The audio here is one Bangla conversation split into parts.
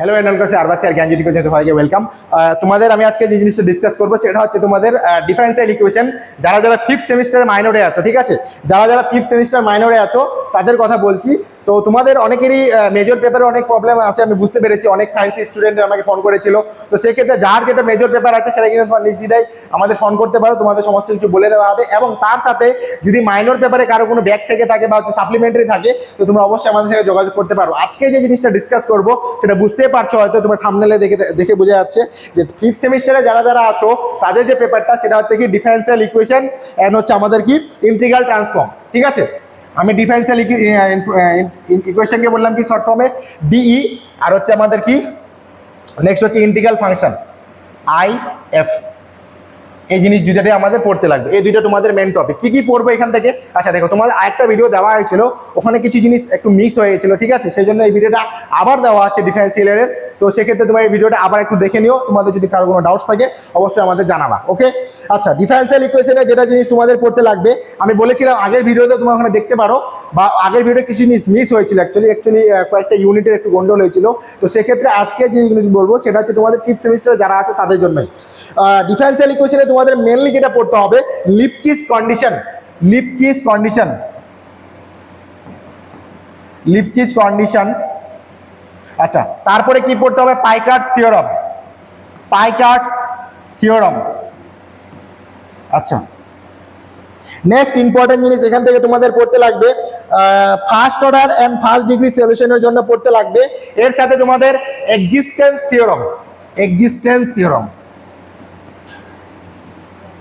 হ্যালো এন্ড কাছে আরবাসি আর জ্ঞানজ্যোতি কোচিং সবাইকে ওয়েলকাম তোমাদের আমি আজকে যে জিনিসটা ডিসকাস করব, সেটা হচ্ছে তোমাদের ডিফারেন্সিয়াল ইকুয়েশন যারা যারা ফিফথ সেমিস্টার মাইনরে আছো, ঠিক আছে? যারা যারা ফিফথ সেমিস্টার মাইনরে আছো, তাদের কথা বলছি। তো তোমাদের অনেকেরই মেজর পেপারে অনেক প্রবলেম আছে, আমি বুঝতে পেরেছি, অনেক সায়েন্স স্টুডেন্ট আমাকে ফোন করেছিল। তো সেক্ষেত্রে যার যেটা মেজর পেপার আছে, সেটা কিন্তু তোমার নির্দ্বিধায় আমাদের ফোন করতে পারো, তোমাদের সমস্ত কিছু বলে দেওয়া হবে। এবং তার সাথে যদি মাইনর পেপারে কারও কোনো ব্যাগ থেকে থাকে বা হচ্ছে সাপ্লিমেন্টারি থাকে, তো তোমরা অবশ্যই আমাদের সাথে যোগাযোগ করতে পারো। আজকে যে জিনিসটা ডিসকাস করব, সেটা বুঝতেই পারছ হয়তো, তোমার থামনেলে দেখে দেখে বোঝা যাচ্ছে যে ফিফথ সেমিস্টারে যারা যারা আছো, তাদের যে পেপারটা সেটা হচ্ছে কি ডিফারেন্সিয়াল ইকুয়েশন অ্যান্ড হচ্ছে আমাদের কি ইন্টিগ্রাল ট্রান্সফর্ম ঠিক আছে? আমি ডিফারেন্সিয়াল ইকুয়েশনকে বললাম কি শর্ট ফর্মে ডিই আর হচ্ছে আমাদের কি? নেক্সট হচ্ছে ইন্টিগ্রাল ফাংশন আই এফ এই জিনিস দুইটাই আমাদের পড়তে লাগবে। এই দুইটা তোমাদের মেন টপিক কি কি পড়ব এখান থেকে? আচ্ছা দেখো, তোমাদের আরেকটা ভিডিও দেওয়া হয়েছিল। ওখানে কিছু জিনিস একটু মিস হয়ে গেছিল, ঠিক আছে? সেই জন্য এই ভিডিওটা আবার দেওয়া হচ্ছে ডিফারেন্সিয়ালের তো সেক্ষেত্রে তোমার এই ভিডিওটা আবার একটু দেখে নিও। তোমাদের যদি কারও কোনো ডাউটস থাকে, অবশ্যই আমাদের জানাবা ওকে আচ্ছা ডিফারেন্সিয়াল ইকুয়েশনের যেটা জিনিস তোমাদের পড়তে লাগবে, আমি বলেছিলাম আগের ভিডিওতে তোমরা ওখানে দেখতে পারো, বা আগের ভিডিও কিছু জিনিস মিস হয়েছিল অ্যাকচুয়ালি অ্যাকচুয়ালি কয়েকটা ইউনিটের একটু গন্ডল হয়েছিল। তো সেক্ষেত্রে আজকে যে জিনিস বলব, সেটা হচ্ছে তোমাদের ফিফথ সেমিস্টারে যারা আছে তাদের জন্যই। ডিফারেন্সিয়াল ইকুয়েশনে তোমাদের মেনলি যেটা পড়তে হবে Lipschitz condition Lipschitz condition Lipschitz condition আচ্ছা তারপরে কি পড়তে হবে? পাইকার্স থিওরম পাইকার্স থিওরম আচ্ছা। নেক্সট ইম্পর্টেন্ট জিনিস এখান থেকে তোমাদের পড়তে লাগবে first order and first degree সলিউশনের জন্য পড়তে লাগবে। এর সাথে তোমাদের existence theorem existence theorem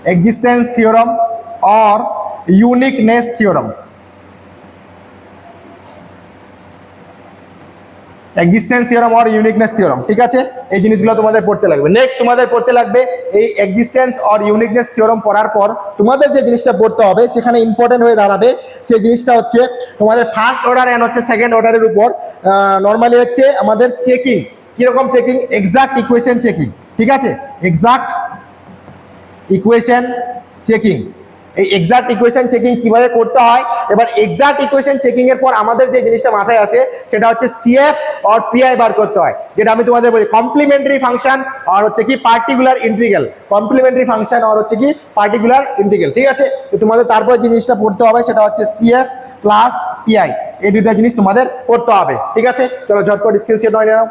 existence theorem or uniqueness theorem? Existence theorem or uniqueness theorem ঠিক আছে? এই জিনিসগুলো তোমাদের পড়তে লাগবে। নেক্সট তোমাদের পড়তে লাগবে এই এক্সিস্টেন্স অর ইউনিকনেস থিওরাম পড়ার পর তোমাদের যে জিনিসটা পড়তে হবে, সেখানে ইম্পর্টেন্ট হয়ে দাঁড়াবে। সেই জিনিসটা হচ্ছে তোমাদের ফার্স্ট অর্ডার অ্যান্ড হচ্ছে সেকেন্ড অর্ডারের উপর নর্মালি হচ্ছে আমাদের চেকিং কীরকম চেকিং এক্সাক্ট ইকুয়েশন চেকিং ঠিক আছে? এক্সাক্ট ইকুয়েশন চেকিং এই এক্সাক্ট ইকুয়েশন চেকিং কীভাবে করতে হয়? এবার এক্সাক্ট ইকুয়েশন চেকিং এর পর আমাদের যে জিনিসটা মাথায় আসে, সেটা হচ্ছে সিএফ আর পিআই বার করতে হয়। যেটা আমি তোমাদের বলি কমপ্লিমেন্টারি ফাংশন আর হচ্ছে কি পার্টিকুলার ইন্টিগ্রাল কমপ্লিমেন্টারি ফাংশন আর হচ্ছে কি পার্টিকুলার ইন্টিগ্রাল ঠিক আছে? তো তোমাদের তারপর যে জিনিসটা পড়তে হবে, সেটা হচ্ছে সিএফ প্লাস পিআই এই দুইটা জিনিস তোমাদের পড়তে হবে। ঠিক আছে? চলো ঝটপট শেয়ার নয় নাও।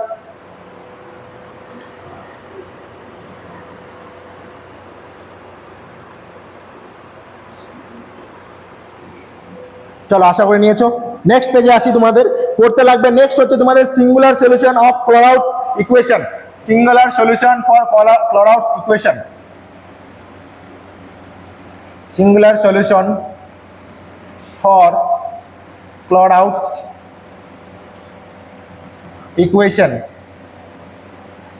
চলো, আশা করে নিয়েছো। নেক্সট পেজে আসি তোমাদের। পড়তে লাগবে নেক্সট হচ্ছে তোমাদের singular solution of Clairaut's equation singular solution for Clairaut's equation singular solution for Clairaut's equation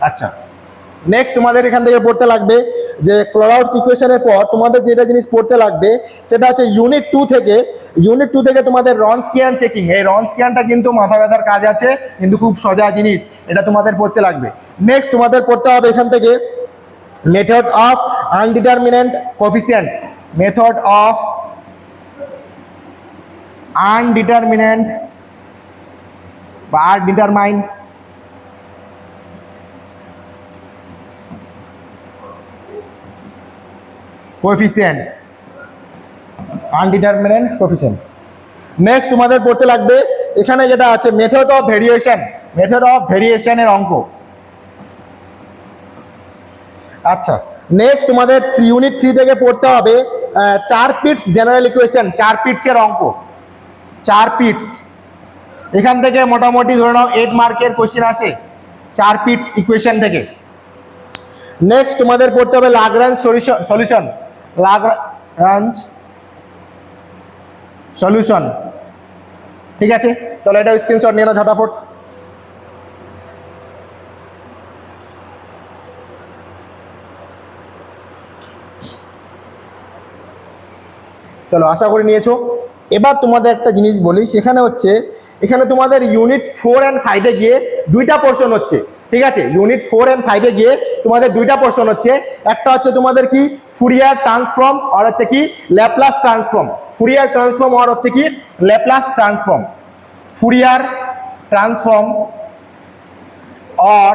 আচ্ছা। নেক্সট তোমাদের এখান থেকে পড়তে লাগবে যে ক্লোরাউডস ইকুয়েশনের পর তোমাদের যেটা জিনিস পড়তে লাগবে, সেটা হচ্ছে ইউনিট টু থেকে ইউনিট টু থেকে তোমাদের রনস্কিয়ান চেকিং এই রনস্কিয়ানটা কিন্তু মাথা ব্যথার কাজ আছে, কিন্তু খুব সোজা জিনিস, এটা তোমাদের পড়তে লাগবে। নেক্সট তোমাদের পড়তে হবে এখান থেকে method of undetermined coefficient method of undetermined বা আর determine coefficient undetermined coefficient next তোমাদের পড়তে লাগবে, এখানে যেটা আছে method of variation method of ভেরিয়েশনের অঙ্ক। আচ্ছা নেক্সট তোমাদের থ্রি ইউনিট থ্রি থেকে পড়তে হবে চার পিটস জেনারেল ইকুয়েশন চার পিটসের অঙ্ক। চার পিটস এখান থেকে মোটামুটি ধরে নাও এইট মার্কের কোশ্চেন আসে, চার পিটস ইকুয়েশন থেকে। নেক্সট তোমাদের পড়তে হবে Lagrange solution solution Lagrange solution ঠিক আছে? তাহলে এটা স্ক্রিনশট নিয়ে নাও ঝটাফট। চলো, আশা করে নিয়েছো। এবার তোমাদের একটা জিনিস বলি, সেখানে হচ্ছে, এখানে তোমাদের ইউনিট ফোর অ্যান্ড ফাইভে গিয়ে দুইটা পোর্শন হচ্ছে। ঠিক আছে? ইউনিট ফোর অ্যান্ড ফাইভে গিয়ে তোমাদের দুইটা পোর্শন হচ্ছে। একটা হচ্ছে তোমাদের কি? ফুরিয়ার ট্রান্সফর্ম আর হচ্ছে কি? ল্যাপ্লাস ট্রান্সফর্ম ফুরিয়ার ট্রান্সফর্ম আর হচ্ছে কি? Laplace transform Fourier transform or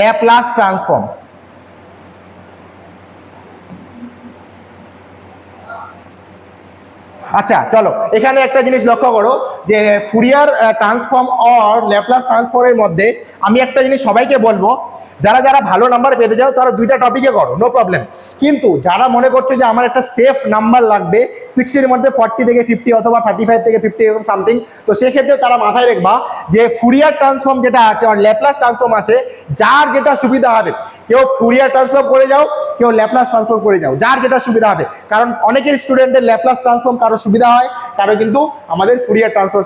Laplace transform আচ্ছা চলো, এখানে একটা জিনিস লক্ষ্য করো। যে ফুরিয়ার ট্রান্সফর্ম অর ল্যাপলাস ট্রান্সফর্মের মধ্যে আমি একটা জিনিস সবাইকে বলব, যারা যারা ভালো নাম্বার পেতে যাও তারা দুইটা টপিকে করো নো প্রবলেম কিন্তু যারা মনে করছ যে আমার একটা সেফ নাম্বার লাগবে সিক্সটির মধ্যে ফর্টি থেকে ফিফটি অথবা থার্টি ফাইভ থেকে ফিফটি এরকম সামথিং তো সেক্ষেত্রে তারা মাথায় রাখবা যে ফুরিয়ার ট্রান্সফর্ম যেটা আছে আর ল্যাপলাস ট্রান্সফর্ম আছে, যার যেটা সুবিধা হবে, কেউ ফুরিয়ার ট্রান্সফর্ম করে যাও কেউ ল্যাপলাস ট্রান্সফর্ম করে যাও, যার যেটা সুবিধা হবে। কারণ অনেকের স্টুডেন্টের ল্যাপলাস ট্রান্সফর্ম কারও সুবিধা হয়, কারও কিন্তু আমাদের ফুরিয়ার ট্রান্সফার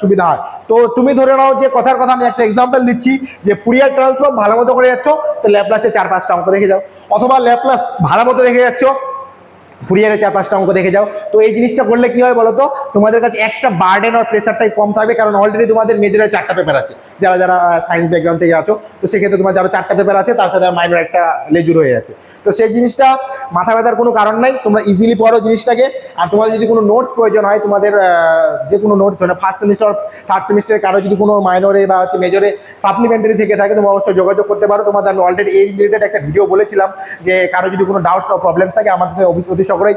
সুবিধা হয়। তো তুমি ধরে নাও যে কথার কথা আমি একটা এক্সাম্পল দিচ্ছি, যে ফুরিয়ার ট্রান্সফর্ম ভালো মতো করে যাচ্ছ, তো ল্যাপলাসে চার পাঁচটা অঙ্ক দেখে যাও। অথবা ল্যাপলাস ভালো মতো দেখে যাচ্ছ ফুরিয়ারে চার, পাঁচটা অঙ্ক দেখে যাও। তো এই জিনিসটা করলে কি হয় বলো তো তোমাদের কাছে এক্সট্রা বার্ডেন আর প্রেশারটাই কম থাকবে, কারণ অলরেডি তোমাদের মেজরের চারটা পেপার আছে। যারা যারা সায়েন্স ব্যাকগ্রাউন্ড থেকে আছো, তো সেক্ষেত্রে তোমার যারা চারটা পেপার আছে, তার সাথে মাইনর একটা লেজুর হয়ে আছে তো সেই জিনিসটা মাথা ব্যথার কোনো কারণ নাই, তোমরা ইজিলি পড়ো জিনিসটাকে। আর তোমাদের যদি কোনো নোটস প্রয়োজন হয়, তোমাদের যে কোনো নোটস মানে ফার্স্ট সেমিস্টার থার্ড সেমিস্টারে কারও যদি কোনো মাইনরে বা হচ্ছে মেজরে সাপ্লিমেন্টারি থেকে থাকে তোমরা অবশ্যই যোগাযোগ করতে পারো। তোমাদের আমি অলরেডি এই রিলেটেড একটা ভিডিও বলেছিলাম যে কারও যদি কোনো ডাউটস বা প্রবলেমস থাকে, আমাদের সাথে অতি সকলেই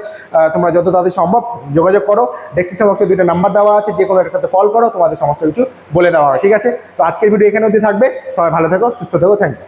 তোমরা যত তাদের সম্ভব যোগাযোগ করো। ডেক্সিশন বক্সে দুইটা নাম্বার দেওয়া আছে, যে কোনো একটাতে কল করো, তোমাদের সমস্ত কিছু বলে দেওয়া হয় ঠিক আছে? তো আজকের ভিডিও এখানে অবধি থাকবে। সবাই ভালো থেকো, সুস্থ থেকো থ্যাংক ইউ